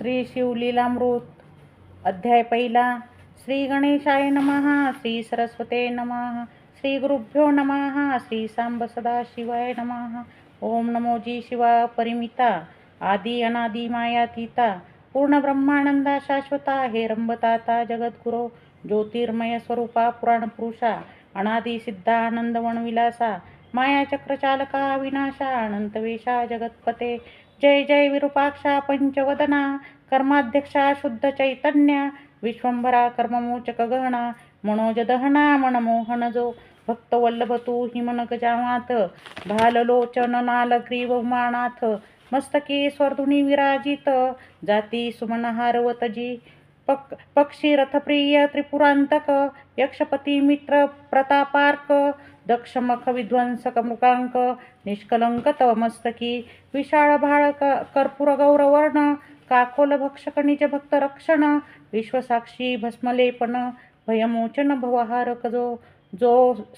श्री शिवलीलामृत अध्याय पहिला. श्री गणेशाय नमः श्री सरस्वते नमः श्री गुरुभ्यो नमः श्री सांब सदाशिवाय नमः. ओम नमो जी शिवा परिमिता आदि अनादि मायातीता पूर्ण ब्रह्मानंदा शाश्वता हे रंबताता जगद्गुरो ज्योतिर्मय स्वरूपा पुराणपुरुषा अनादि सिद्धा आनंद माया चक्रचालका विनाशा अनंतवेशा जगत्पते जय जय विरूपाक्षा पंचवदना कर्माध्यक्षा शुद्ध चैतन्य विश्वंभरा कर्ममोचक गहना मनोज दहना मनमोहन जो भक्तवल्लभ तू हिमन गजामाथ भाललोचन नालग्रीव मानाथ मस्तके स्वर्धुनी विराजित जाती सुमनहारवतजी पक पक्षी रथप्रिय त्रिपुरांतक यक्षपती मित्र प्रतापार्क दक्षमख विध्वंसक मृगांक निष्कलंक तवमस्तकी विशाळ भाळ क कर्पूर गौरवर्ण काकोल भक्षक निज भक्त रक्षण विश्वसाक्षी भस्मलेपन भयमोचन भवहारक जो जो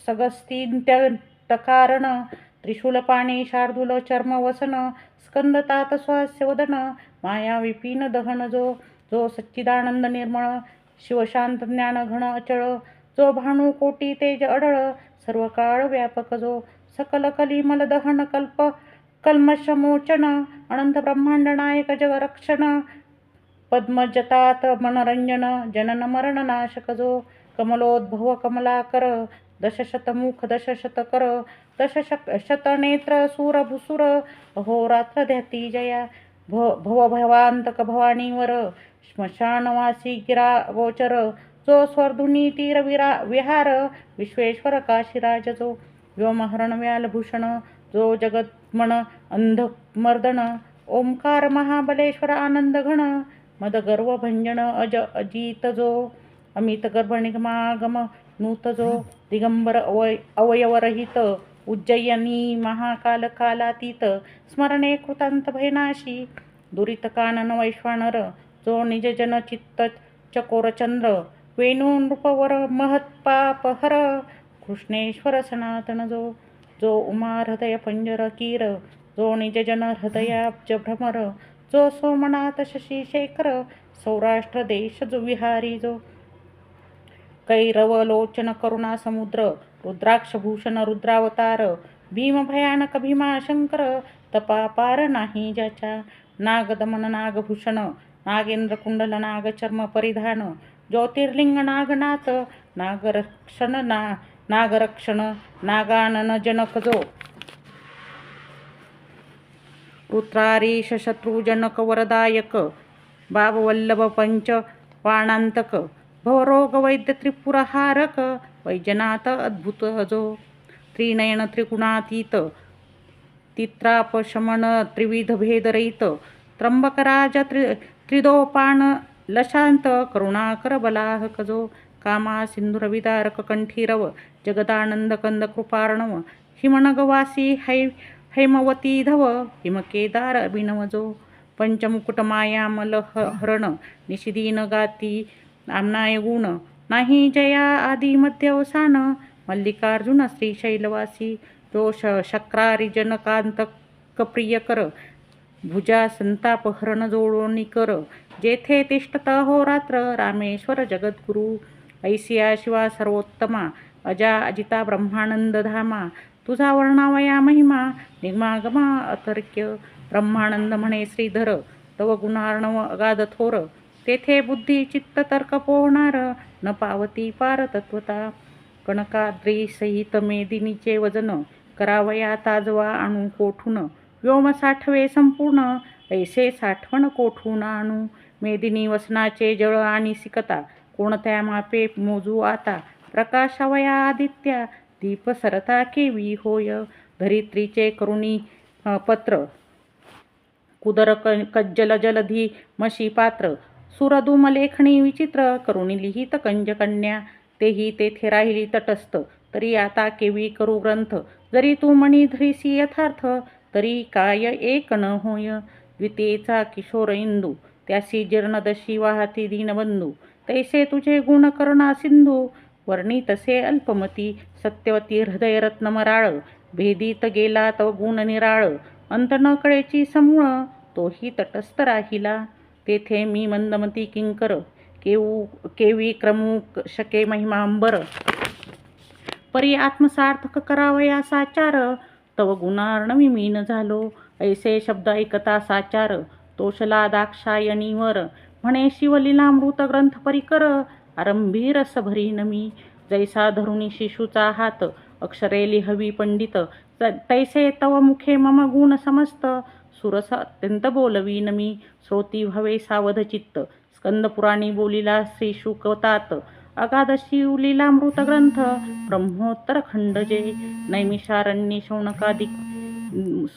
सगस्तींत्य त्रिशूल त्रिशूलपाणी शार्दूल चर्मवसन स्वास्य वदन माया विपिन दहन जो जो सच्चिदानंद निर्मळ शिवशांत ज्ञान घन अचळ जो भानू कोटी तेज अडळ सर्व काळ व्यापक जो सकल कलिमल दहन कल्प कल्मषमोचन अनंत ब्रह्मांड नायक जगरक्षण पद्मजतात मनरंजन जनन मरण नाशक जो कमलोद्भव कमलाकर दशशतमुख दशशतकर दशशक शतनेत्र सूरभुसुर अहोरात्र ध्याती जया भ भवभवांतक भवानीवर श्मशानवासी गिरा गोचर जो स्वर्धुनी तीर विरा विहार विश्वेश्वर काशीराज जो व्योमहरण व्यालभूषण जो जगत्मन अंधमर्दन ओंकार महाबलेश्वर आनंद घन मद गर्व भंजन अज अजित जो अमित गर्भनिगमागम नूत जो दिगंबर अवय अवयवरहित उज्जयिनी महाकाल कालातीत स्मरणे कृतांत भयनाशी दुरित कानन वैश्वानर जो निजजन चित्त चकोरचंद्र वेणुनृपवर महत्पापहर कृष्णेश्वर सनातन जो जो उमा हृदय पंजर कीर जो निजजन हृदयाब्ज भ्रमर जो सोमनाथ शशी शेखर सौराष्ट्र देश जो विहारी जो. कैरवलोचन करुणा समुद्र रुद्राक्षभूषण रुद्रावतार भीम भयानक भीमाशंकर तपापार नाही ज्याच्या. नागदमन नागभूषण नागेंद्र कुंडल नागचर्म परिधान ज्योतिर्लिंग नागनाथ नागरक्षण ना नागरक्षण नागानन जनक जो रुद्रारीश शत्रुजनक वरदायक बाबवल्लभ पंच वाणांतक भवरोग वैद्य त्रिपुरहारक वैजनाथ अद्भुत जो त्रिनयन त्रिगुणातीत तित्रापशमन त्रिविध भेदरहित त्र्यंबकराज त्रि त्रिदोपान लशांत करुणाकर बलाहक जो कामा सिंधुरविदारक कंठीरव जगदानंद कंद कृपार्णव हिमनगवासी है हैमवती धव हिमकेदार अभिनव जो पंचमुकुट मायामल हरण निशिदीन गाती आमनाय गुण नाही जया आदी मध्य अवसान मल्लिकार्जुन श्रीशैलवासी जो श शक्रारी जनकांत कप्रियकर भुजा संताप हरण जोडोनी कर जेथे तिष्ठत होरात्र रामेश्वर जगद्गुरु. ऐसिया शिवा सर्वोत्तमा. अजा अजिता ब्रह्मानंद धामा. तुझा वर्णावया महिमा. निगमागमा अतर्क्य. ब्रह्मानंद म्हणे श्रीधर तव गुणार्णव अगाध थोर. तेथे बुद्धी चित्त तर्क पोहणार. न पावती पार तत्वता. कणकाद्री सहित मेदिनीचे वजन. करावया ताजवा आणू कोठून. व्योम साठवे संपूर्ण ऐसे साठवण कोठून आणू? मेदिनी वसनाचे जळ आणि सिकता कोणत्या मापे मोजू आता? प्रकाशावया आदित्या दीप सरता केवी होय? धरित्रीचे करुणी पत्र. कुदर क कज्जल जलधी मशी पात्र. सुरदुम लेखणी विचित्र करुणी लिहित कंजकन्या. तेही तेथे राहिली तटस्थ तरी आता केवी करू ग्रंथ. जरी तू मणी धरीसी यथार्थ तरी काय एक न होय? द्वितीयेचा किशोर इंदू त्यासी जीर्णदशी वाहती दीनबंधू तैसे तुझे गुण करणा सिंधू वर्णी तसे अल्पमती सत्यवती हृदयरत्न मराळ भेदीत गेला तव गुण निराळ अंत न कळेची समूळ तोही तटस्थ राहिला तेथे मी मंदमती किंकर केऊ केवी क्रमुक शके महिमांबर. परी आत्मसार्थक करावया साचार तव गुणार्णवी मीन झालो. ऐसे शब्द ऐकता साचार तोषला दाक्षायणीवर म्हणे शिवलीलामृत ग्रंथ परिकर. आरंभी रस भरीन मी. जैसा धरुणी शिशूचा हात. अक्षरे लिहवी पंडित. तैसे तव मुखे मम गुण समस्त. सुरस अत्यंत बोलवीन मी. श्रोती भवे सावध चित्त. स्कंदपुराणी बोलिला श्री शुकतात अगाध शिवलीलामृत ग्रंथ ब्रह्मोत्तर खंड जे नैमिषारण्य शौनकादि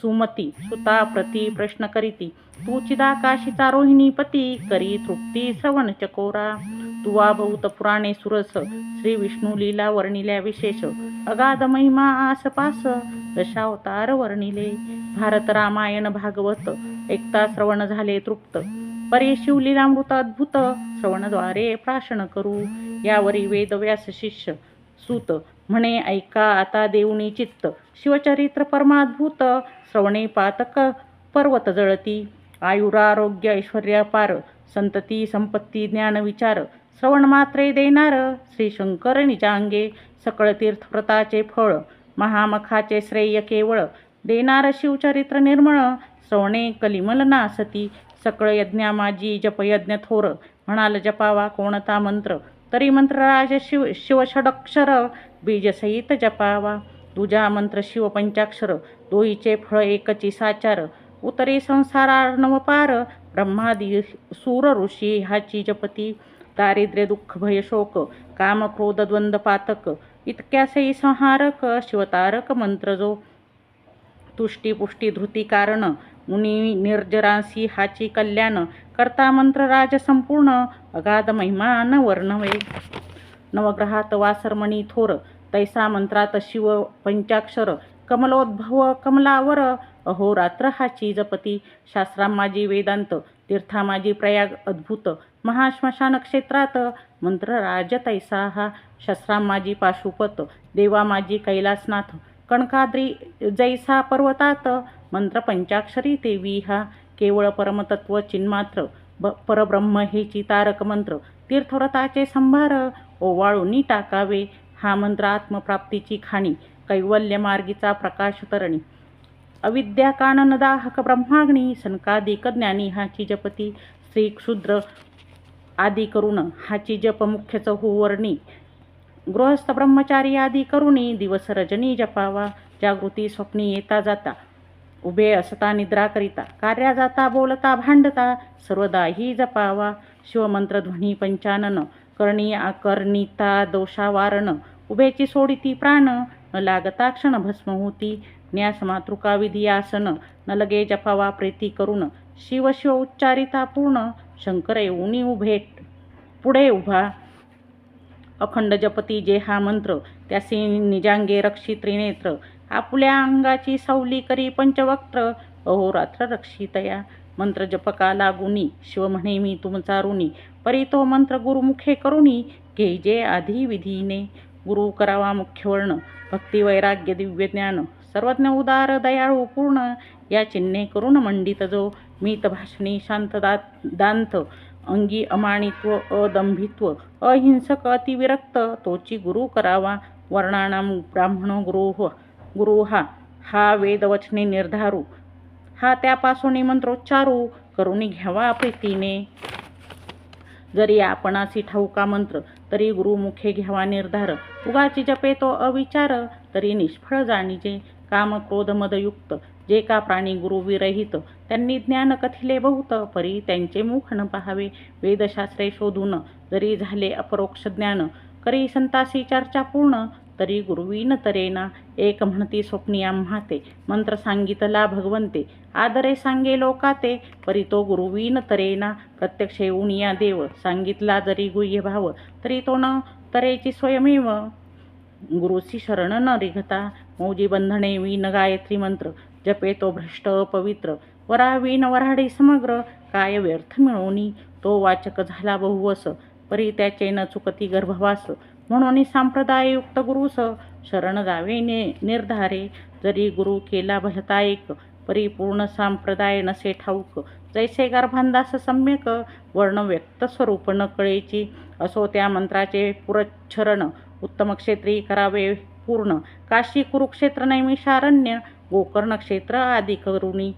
सुमती सुता प्रती प्रश्न करीती। तू चिदाकाशिता रोहिणी पती करी तृप्ती श्रवण चकोरा। तुवा भूत पुराणे सुरस श्री विष्णू लीला वर्णिल्या विशेष। अगाध महिमा आसपास दशावतार वर्णिले। भारत रामायण भागवत एकता श्रवण झाले तृप्त। परे शिवलीलामृत अद्भुत श्रवणद्वारे प्राशन करू. यावरी वेदव्यास शिष्य सूत म्हणे ऐका आता देऊनी चित्त. शिवचरित्र परमाद्भूत. श्रवणे पातक पर्वत जळती. आयुरारोग्य ऐश्वर्यापार संतती संपत्ती ज्ञान विचार. श्रवण मात्रे देणार श्री शंकर निजांगे. सकळ तीर्थव्रताचे फळ. महामखाचे श्रेय केवळ. देणार शिवचरित्र निर्मळ. श्रवणे कलिमल नासती. सकळ यज्ञा माझी जपयज्ञ थोर. म्हणाल जपावा कोणता मंत्र? तरी मंत्रराज शिव शिवषडक्षर बीजसहित जपावा. तुझा मंत्र शिव पंचाक्षर दोईचे फळ एकची साचार. उतरे संसारार नवपार ब्रह्मादी सूर ऋषी हाची जपती. दारिद्र्य दुःख भय शोक काम क्रोध द्वंद पातक. इतक्यासही संहारक शिवतारक मंत्र जो. तुष्टी पुष्टी धृती कारण मुनी निर्जरांसी हाची कल्याण करता मंत्र राज संपूर्ण अगाध महिमान वर्णवे नवग्रहात वासरमणी थोर तैसा मंत्रात शिव पंचाक्षर कमलोद्भव कमलावर अहोरात्र हाची जपती. शास्त्रा माझी वेदांत तीर्था माझी प्रयाग अद्भुत महाश्मशान क्षेत्रात मंत्र राज तैसा हा. शस्त्रा माझी पाशुपत देवा माझी कैलासनाथ कणकाद्री जैसा पर्वतात मंत्र पंचाक्षरी देवी हा केवळ परमतत्व चिन्मात्र ब परब्रह्म हेची तारक मंत्र. तीर्थव्रताचे संभार ओवाळूनी टाकावे. हा मंत्र आत्मप्राप्तीची खाणी कैवल्य मार्गीचा प्रकाश तरणी. अविद्या काननदाहक ब्रह्माग्नी सनकादिक ज्ञानी हाची जपती स्त्री क्षुद्र आदी करुण हाची जप मुख्यच वर्णी गृहस्थ ब्रह्मचारी आदी करुणी दिवस रजनी जपावा. जागृती स्वप्नी येता जाता. उभे असता निद्रा करिता. कार्या जाता बोलता भांडता सर्वदा ही जपावा. शिवमंत्र ध्वनी पंचानन करणी आकर्णिता दोषावारण. उभेची सोडिती प्राण न लागता क्षण भस्म होती न्यास मातृका विधी आसन न लगे जपावा प्रीती करून शिव शिव उच्चारिता पूर्ण शंकर येऊनी उभे पुढे उभा. अखंड जपती जे हा मंत्र त्यासी निजांगे रक्षी त्रिनेत्र. आपल्या अंगाची सावली करी पंचवक्त्र अहोरात्र रक्षितया. मंत्र जपका लागुनी. शिव म्हणे मी तुमचा ऋणी. परी तो मंत्र गुरुमुखे करुणी घे जे आधी विधीने. गुरु करावा मुख्य वर्ण. भक्ती वैराग्य दिव्य ज्ञान. सर्वज्ञ उदार दयाळू पूर्ण. या चिन्हे करून मंडित जो. मीत भाषणी शांत दात दांत. अंगी अमाणित्व अदंभित्व. अहिंसक अतिविरक्त. तोची गुरु करावा. वर्णानाम ब्राह्मण गुरु गुरु हा हा वेदवचने निर्धारू. हा त्यापासून मंत्रोच्चारू करुणी घ्यावा प्रीतीने. जरी आपणासी ठाऊका मंत्र तरी गुरुमुखे घ्यावा निर्धार. उगाची जपे तो अविचार तरी निष्फळ जाणीजे. काम क्रोध मदयुक्त जे का प्राणी गुरुविरहित त्यांनी ज्ञान कथिले बहुत परी त्यांचे मुख न पहावे. वेदशास्त्रे शोधून जरी झाले अपरोक्ष ज्ञान करी संतासी चर्चा पूर्ण तरी गुरुवीन तरेना. एक म्हणती स्वप्नी आम्हाते. मंत्र सांगितला भगवंते. आदरे सांगे लोकाते. परी तो गुरुवीन तरेना. प्रत्यक्ष येऊन या देव. सांगितला जरी गुह्य भाव तरी तो न तरेची स्वयमेव. गुरुसी शरण न रिघता. मौजी बंधने वीन गायत्री मंत्र. जपे तो भ्रष्ट पवित्र. वरा वीन वराडी समग्र. काय व्यर्थ मिळवणी तो वाचक झाला बहुवस. परी त्याचे न चुकती गर्भवास. म्हणून संप्रदाययुक्त गुरुस शरण जावे ने निर्धारे. जरी गुरु केला भलता एक परिपूर्ण संप्रदाय नसे ठाऊक. जैसे गर्भांदास सम्यक वर्ण व्यक्त स्वरूप न कळेची. असो त्या मंत्राचे पुरच्छरण उत्तम क्षेत्री करावे पूर्ण. काशी कुरुक्षेत्र नैमिषारण्य गोकर्ण क्षेत्र आदी करुणी.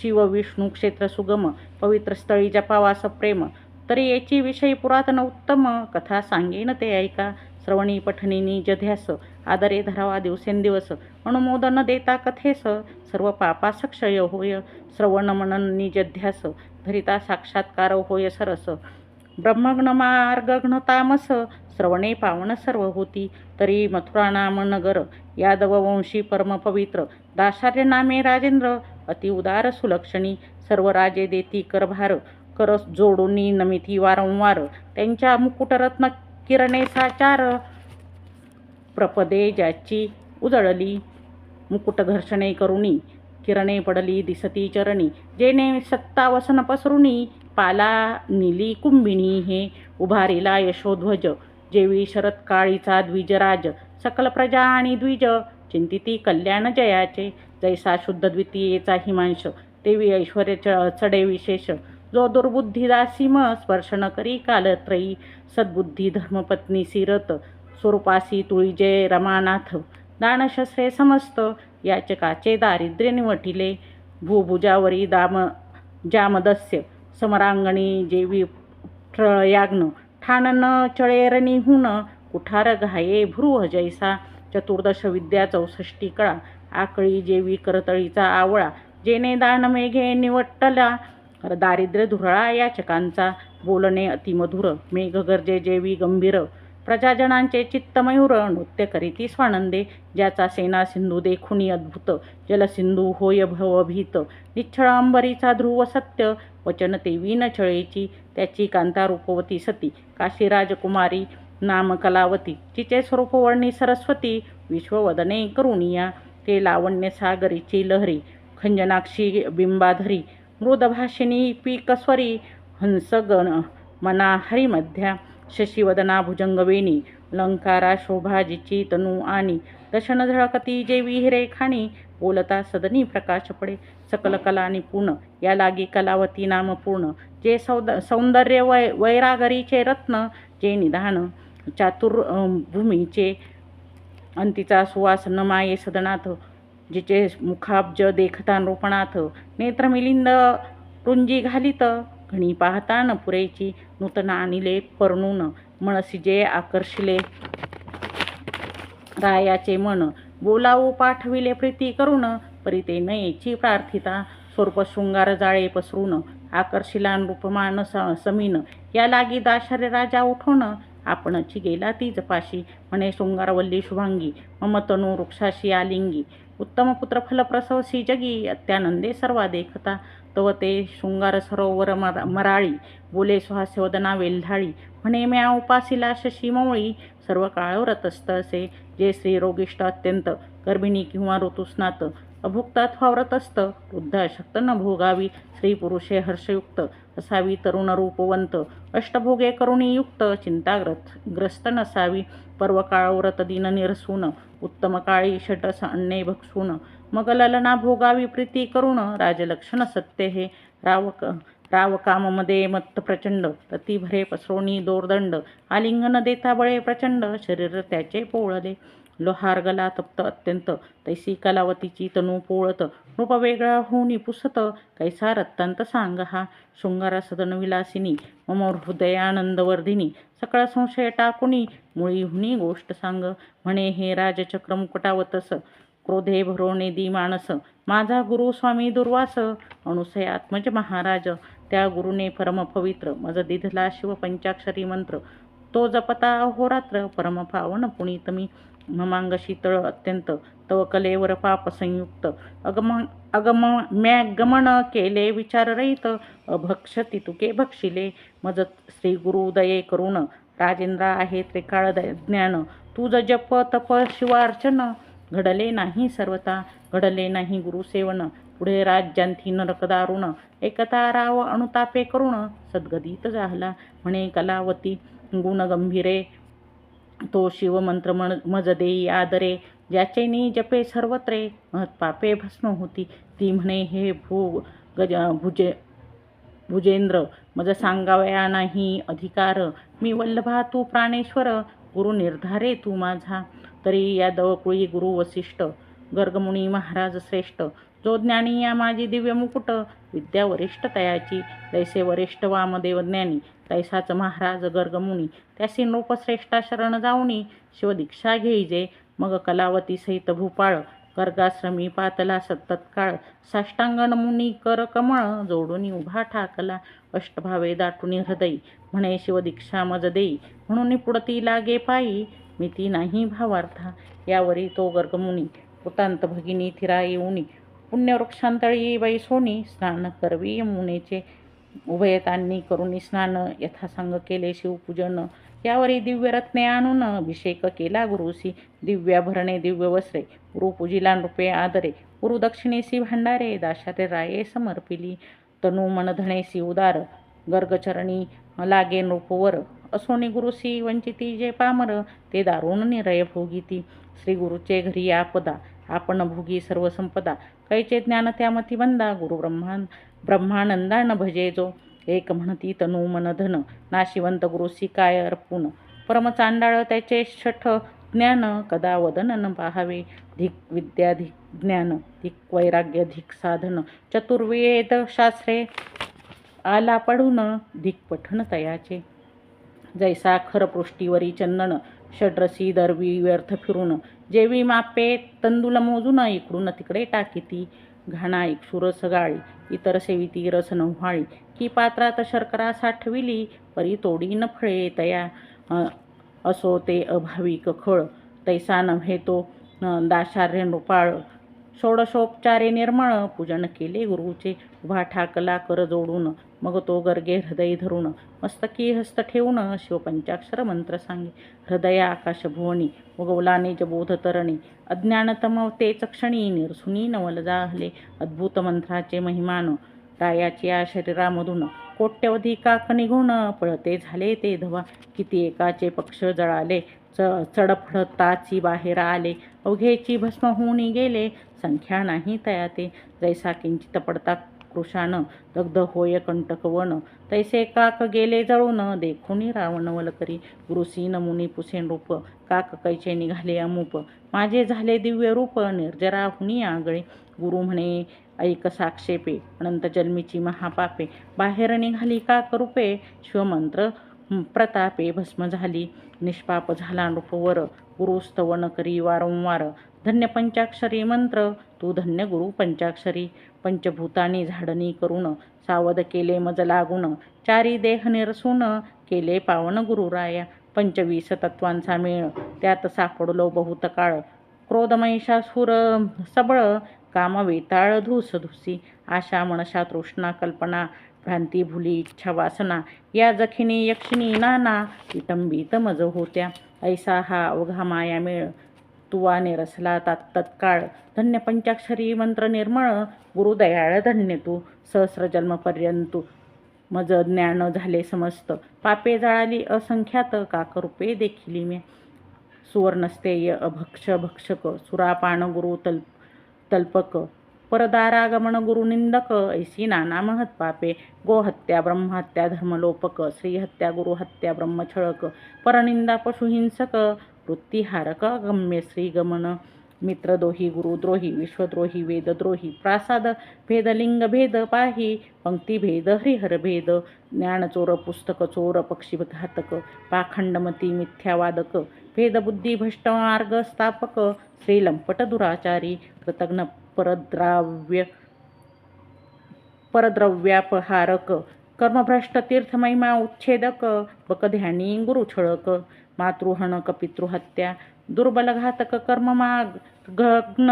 शिव विष्णू क्षेत्र सुगम पवित्र स्थळी जपावास प्रेम. तरी याची विषयी पुरातन उत्तम कथा सांगेन ते ऐका. श्रवणी पठणी जध्यास आदरे धरावा दिवसेंदिवस अनुमोदन देता कथेस सर्व पापास क्षय होय श्रवण मनन निजध्यास धरिता साक्षात्कार होय सरस ब्रह्मग्न मार्गघ्न तामस श्रवणे पावन सर्व होती तरी मथुरा नाम नगर यादव वंशी परम दाशार्य नामे राजेंद्र अति उदार सुलक्षणी सर्व राजे देती करभार कर जोडूनी नमिती वारंवार त्यांच्या मुकुटरत्न किरणे साचार प्रपदे ज्याची उजळली. मुकुट घर्षणे करुणी किरणे पडली दिसती चरणी. जेणे सत्तावसन पसरुणी पाला निली कुंभिणी हे उभारीला यशोध्वज जेवी शरद काळीचा द्विजराज. सकल प्रजा आणि द्विज चिंतिती कल्याण जयाचे. जैसा शुद्ध द्वितीयेचा हिमांश देवी ऐश्वर्य च चढे विशेष. जो दुर्बुद्धिदासीम स्पर्शन करी कालत्रयी सद्बुद्धी धर्मपत्नी सिरत स्वरूपासी तुळीजय रमानाथ दानशस्त्रे समस्त याचकाचे दारिद्र्य निवटिले भूभुजावरी दाम जामदस्य समरांगणी जेवी ट्रयाग्न ठाणन चळेरणीहून कुठार घाये भ्रुव जैसा चतुर्दश विद्या चौसष्टी कळा आकळी जेवी करतळीचा आवळा जेने दान मेघे निवटला दारिद्र्य धुरळा याचकांचा बोलणे अतिमधुर मेघगर्जे जेवी गंभीर. प्रजाजनांचे चित्तमयूर नृत्य करीती स्वानंदे ज्याचा सेना सिंधू देखुनी अद्भुत. जलसिंधू होय भवभीत निच्छळांबरीचा ध्रुव सत्य. वचन तेवी न छळेची त्याची कांता रूपवती सती. काशी राजकुमारी नाम कलावती. तिचे स्वरूप वर्णी सरस्वती. विश्ववदने करुणिया. ते लावण्य सागरीची लहरी. खंजनाक्षी बिंबाधरी. मृदभाषिणी पीकस्वरी हंसगण मना हरिमध्या शशिवदना भुजंगवेणी लंकारा शोभाजीची तनू आणि दशन झळकती जे विहिरे खाणी बोलता सदनी प्रकाश पडे सकल कला निपुण या लागी कलावती नाम पूर्ण जे सौद सौंदर्य वै वैरागरीचे रत्न जे निधान चातुर भूमीचे अंतीचा सुवास न माये सदनाथ जिचे मुखाब्ज देखता नृपणाथ नेत्र मिलिंद रुंजी घालित घणी पाहता न पुरेची नूतन आणिले परणून मनसी जे आकर्षिले. रायाचे मन बोलावू पाठविले प्रीती करून परिते नयेची प्रार्थिता स्वरूप शृंगार जाळे पसरून आकर्षिला नृपमान समीन या लागी दाशरे राजा उठून आपणची गेला ती जपाशी म्हणे शृंगारवल्ली शुभांगी ममतनू वृक्षाशी आलिंगी उत्तम पुत्र फलप्रसवसी जगी अत्यानंदे सर्वा देखता तव ते शृंगार सरोवर मरा मराळी बोले सुहास्यवदना वेल्हाळी म्हणे म्या उपासिला शशी मौळी सर्व काळ असे जे स्त्री रोगिष्ट अत्यंत गर्भिणी किंवा ऋतुस्नात अभुक्तात फावरत असतं वृद्ध अशक्त न भोगावी स्त्री पुरुषे हर्षयुक्त असावी तरुण रूपवंत अष्टभोगे करुणीयुक्त चिंताग्रत चिंताग्रस्त ग्रस्त नसावी पर्वकाळ व्रत दिन निरसून उत्तम काळी षटस अन्ने भक्षून मग ललना भोगावी प्रीती करुण राजलक्षण सत्य हे रावक रावकाममध्ये मत्त प्रचंड तती भरे पसरोणी दोरदंड आलिंगन देता बळे प्रचंड शरीर त्याचे पोळले. लोहार गला तप्त अत्यंत तैसी कलावतीची तनू पोळत रूप वेगळा होऊनी पुसत कैसा रत्तांत सांग हा शृंगार सदन विलासिनी मम हृदयानंदवर्धिनी सकळ संशय टाकुनी मुळी हुनी गोष्ट सांग. म्हणे हे राजचक्र मुकुटावतस क्रोधे भरोणे दी माणस माझा गुरु स्वामी दुर्वास अनुसय आत्मज महाराज त्या गुरुने परम पवित्र मज दिधला शिव पंचाक्षरी मंत्र. तो जपता अहोरात्र पुणीत मी. ममांग शीतळ अत्यंत तव कलेवर पाप संयुक्त. अगम अगम म्यागमन केले विचार रहित अभक्षती तुके भक्षिले. मज श्री गुरु उदये करुण राजेंद्र आहे त्रिकाळ ज्ञान. तुझ जप तप शिवार्चन घडले नाही सर्वता घडले नाही गुरुसेवन पुढे राज्यांथी नरकदारुण एकता राव अनुतापे करुण सद्गदित झाला म्हणे कलावती गुणगंभीरे तो शिवमंत्र मन मज देई आदरे ज्याचेनी जपे सर्वत्रे महत पापे भस्म होती. ती म्हणे हे भू गज भुजे भुजेंद्र मज सांगावया नाही अधिकार. मी वल्लभा तू प्राणेश्वर गुरु निर्धारे तू माझा. तरी या दवकुळी गुरु वसिष्ठ गर्गमुनी महाराज श्रेष्ठ जो ज्ञानी या माझी दिव्य मुकुट विद्या वरिष्ठ तयाची. तैसे वरिष्ठ वामदेव ज्ञानी तैसाच महाराज गर्गमुनी त्यासी नृपश्रेष्ठा शरण जाऊनी शिवदीक्षा घेईजे मग कलावती सहित भूपाळ गर्गाश्रमी पातला सत्तत्काळ. साष्टांगण मुनी कर कमळ जोडून उभा ठाकला. अष्टभावे दाटुनी हृदयी म्हणे शिवदीक्षा मज देई. म्हणून पुढती लागे पायी मी ती नाही भावार्था. यावरी तो गर्गमुनी उतांत भगिनी थिरा येऊनी पुण्यवृक्षांतळी बाई सोनी स्नान करवी. यमुनेचे उभयतांनी करुणी स्नान यथासांग केले शिवपूजन. यावरी दिव्यरत्ने आणून अभिषेक केला गुरुसी. दिव्याभरणे दिव्य वस्त्रे गुरुपूजिला नृपे आदरे गुरुदक्षिणेसी भांडारे दाशाते राये समर्पिली. तनु मनधणेसी उदार गर्गचरणी लागे नृपवर असोनी गुरुसी वंचिती जे पामर ते दारुण निरय भोगिती. श्री गुरुचे घरी आपदा आपण भोगी सर्व संपदा. कैचे ज्ञान त्यामती बंदा गुरु ब्रह्मान ब्रह्मानंदान भजे जो. एक म्हणती तनु मन धन. नाशिवंत गुरुसी काय अर्पुन. परमचांडाळ त्याचे शठ ज्ञान. कदा वदन न पाहावे? धिक विद्याधिक ज्ञान. धिक वैराग्य धिक साधन. चतुर्वेद शास्त्रे आला पडून धिक पठन तयाचे. जैसा खरपृष्टीवरी चंदन. षड्रसी दरवी व्यर्थ फिरून. जेवी मापे तंदुल मोजून इकडून तिकडे टाकीती. घाणा सुरस गाळी इतर सेविती रस नव्हाळी की पात्रात शर्करा साठविली परी तोडी न फळे तया. असो ते अभाविक खळ तैसा नव्हे तो दाशार्य नृपाळ. षोडशोपचारे निर्मळ पूजन केले गुरुचे. उभा ठाकला कर जोडून मग तो गर्गे हृदय धरून मस्तकी हस्त ठेवून शिवपंचाक्षर मंत्र सांगे. हृदय आकाश भुवनी उगवला निजबोध तरणी. अज्ञानतम तेच क्षणी निरसुनी नवल जाहले. अद्भुत मंत्राचे महिमान रायाची या शरीरामधून. कोट्यवधी काक निघून पळते झाले ते धवा. किती एकाचे पक्ष जळाले च चडफडताची बाहेर आले. अवघेची भस्म होऊन गेले संख्या नाही तया ते जैसा किंचित पडता कृशान दग्ध होय कंटकवन तैसे काक गेले जळून देखुनी रावण वलकरी. गुरुसीन मुनी पुसेन रूप काक कैचे निघाले अमूप. माझे झाले दिव्य रूप निर्जरा हुनी आगळे. गुरु म्हणे ऐक साक्षेपे अनंत जन्मीची महापापे. बाहेर निघाली काक रूपे शिवमंत्र प्रतापे भस्म झाली. निष्पाप झाला नृपवर गुरुस्तवन करी वारंवार. धन्य पंचाक्षरी मंत्र तू धन्य गुरु पंचाक्षरी. पंचभूतानी झाडणी करून सावध केले मज लागून चारी देह निरसून केले पावन गुरुराया पंचवीस तत्वांचा मेळ. त्यात सापडलो बहुत काळ. क्रोधमहिषासूर सबळ काम वेताळ धूस धुसी. आशा मनशा तृष्णा कल्पना भ्रांती भुली इच्छा वासना. या जखिनी यक्षिणी नाना विटंबित मज होत्या. ऐसा हा अवघा माया मेळ. तुवाने रसला तात तत्काळ. धन्य पंचाक्षरी मंत्र निर्मळ गुरुदयाळ धन्य तू सहस्रजन्मपर्यंत मज ज्ञान झाले समस्त पापे जळाली असंख्यात काकरूपे देखिली मी. सुवर्णस्तेय अभक्ष भक्षक सुरापान गुरु तल तल्पक. परदारागमन गुरुनिंदक ऐसी नाना महत पापे. गोहत्या ब्रह्महत्या धर्मलोपक श्रीहत्या गुरुहत्या ब्रह्मछळक. परनिंदा पशुहिंसक वृत्तीहारक गम्य श्रीगमन मित्रद्रोही गुरुद्रोही विश्वद्रोही वेदद्रोही प्रासाद भेद लिंग भेद पाही पंक्तिभेद हरिहरभेद ज्ञानचोर पुस्तक चोर पक्षीघातक पाखंडमती मिथ्यावादक भेदबुद्धी भ्रष्टमार्ग स्थापक श्रीलंपट दुराचारी कृतज्ञ परद्राव्य परद्रव्यापहारक कर्मभ्रष्ट तीर्थमहिमा उच्छेदक बकध्यानी गुरुछळक मातृहणक पितृहत्या दुर्बलघातक दीन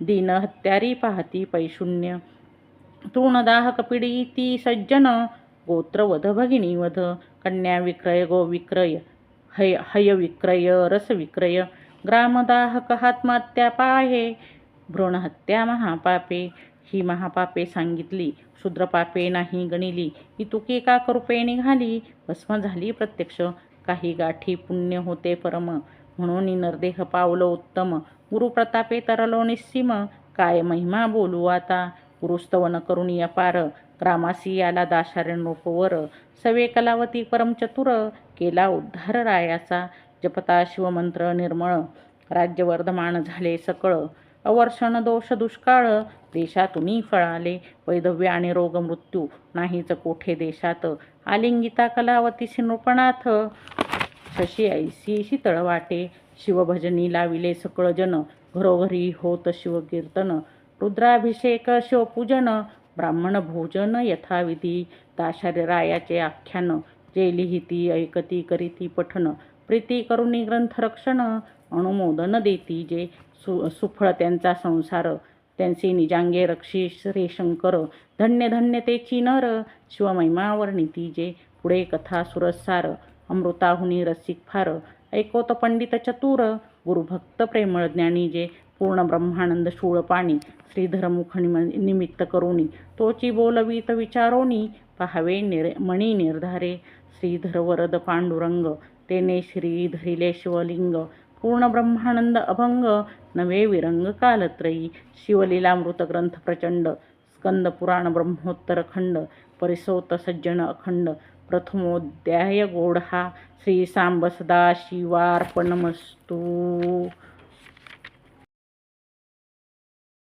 दीनहत्यारी पाहती पैशून्य. तृणदाह कपिडीती सज्जन गोत्रवध भगिनीवध कन्या विक्रय गो विक्रय हय हय विक्रय रस विक्रय ग्रामदाहक आत्महत्या पाहे भ्रूणहत्या महापापे ही महापापे सांगितली शूद्रपापे नाही गणिली ही तुकी का करूपे निघाली भस्म झाली प्रत्यक्ष काही गाठी पुण्य होते परम. म्हणून नरदेह पावलं उत्तम. गुरुप्रतापे तरलो निस्सीम. काय महिमा बोलू आता? गुरुस्तवन करून अपार ग्रामासी याला दाशारण रूपवर. सवे कलावती परमचतुर. केला उद्धार रायाचा. जपता शिवमंत्र निर्मळ. राज्यवर्धमान झाले सकळ. अवर्षण दोष दुष्काळ देशातूनही फळाले वैधव्य आणि रोगमृत्यू नाहीच कोठे देशात. आलिंगिता कलावती नृपणाथ शशी ऐसी शीतळ वाटे शिवभजनी लाविले सकळ जन घरोघरी होत शिवकीर्तन रुद्राभिषेक शिवपूजन ब्राह्मण भोजन यथाविधी दाशारे रायाचे आख्यान जे लिहिती ऐकती करीती पठन प्रीती करुणी ग्रंथरक्षण अनुमोदन देती जे सु सुफळ त्यांचा संसार त्यांचे निजांगे रक्षी श्री शंकर धन्य धन्य ते चिनर शिवमहिमावर वर्णिती जे पुढे कथा सुरसार अमृताहुनी रसिक फार ऐकोत पंडित चतुर गुरुभक्त प्रेमळ ज्ञानी जे पूर्ण ब्रह्मानंद शूळ पाणी श्रीधर निम- निमित्त करुणी तोची बोलवीत विचारोनी पाहावे निर मणी निर्धारे श्रीधर वरद पांडुरंग तेने श्री धरिले शिवलिंग पूर्ण ब्रह्मानंद अभंग नवे विरंग कालत्रयी. शिवलीलामृत ग्रंथ प्रचंड स्कंद पुराण ब्रह्मोत्तर खंड परिसोत सज्जन अखंड प्रथमोध्याय गोढा श्री सांब सदा शिवार्पणमस्तू.